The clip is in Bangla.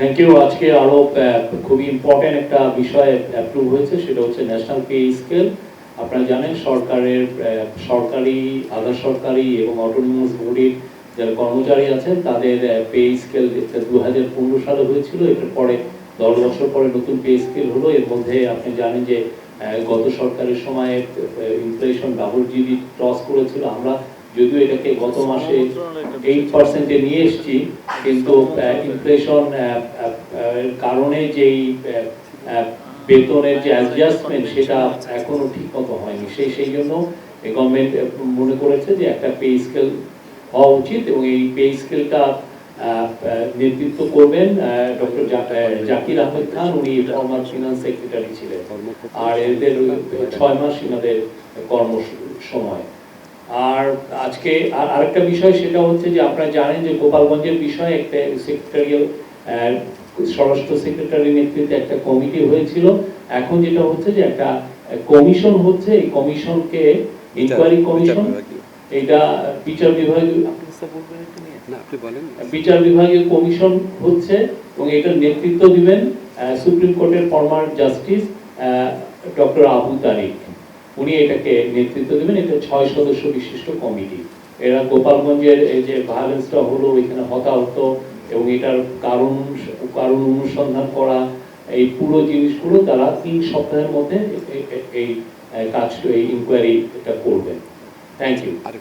থ্যাংক ইউ আজকে আরও আহ, খুবই ইম্পর্টেন্ট একটা বিষয় অ্যাপ্রুভ হয়েছে সেটা হচ্ছে ন্যাশনাল পে স্কেল আপনারা জানেন সরকারের সরকারি আধা সরকারি এবং অটোনোমাস বডির যারা কর্মচারী আছেন তাদের পে স্কেল দু হাজার পনেরো সালে হয়েছিল এটার পরে দশ বছর পরে নতুন পে স্কেল হলো। এর মধ্যে আপনি জানেন যে গত সরকারের সময় ইনফ্লেশন ডাবল জিডি ক্রস করেছিল। আমরা যদিও এটাকে গত মাসে এইট পার্সেন্টে নিয়ে এসেছি কিন্তু ইনফ্লেশন কারণে যেই বেতনের যে অ্যাডজাস্টমেন্ট সেটা এখনও ঠিক মতো হয়নি। সেই সেই জন্য গভর্নমেন্ট মনে করেছে যে একটা পে স্কেল হওয়া উচিত এবং এই পে স্কেলটা নেতৃত্ব করবেন ডক্টর জাকির আহমেদ খান। উনি ফর্মার ফিনান্স সেক্রেটারি ছিলেন। আর এদের ছয় মাস এনাদের কর্ম সময়। আর আজকে আর আরেকটা বিষয় সেটা হচ্ছে যে আপনারা জানেন যে গোপালগঞ্জের বিষয়ে একটা সেক্রেটারিয়াল স্বরাষ্ট্র সেক্রেটারি নেতৃত্বে একটা কমিটি হয়েছিল। এখন যেটা হচ্ছে যে একটা কমিশন হচ্ছে। এই কমিশনকে ইনকোয়ারি কমিশন এটা বিচার বিভাগ না আপনি বলেন। বিচার বিভাগীয় কমিশন হচ্ছে এবং এটার নেতৃত্ব দিবেন সুপ্রিম কোর্টের former justice doctor Abu Tariq. উনি এটাকে নেতৃত্ব দেবেন, এটা ছয় সদস্য বিশিষ্ট কমিটি। এরা গোপালগঞ্জের এই যে ভায়োলেন্সটা হলো, এখানে হতাহত এবং এটার কারণ কারণ অনুসন্ধান করা, এই পুরো জিনিসগুলো তারা তিন সপ্তাহের মধ্যে এই কাজ এই ইনকোয়ারি এটা করবেন থ্যাংক ইউ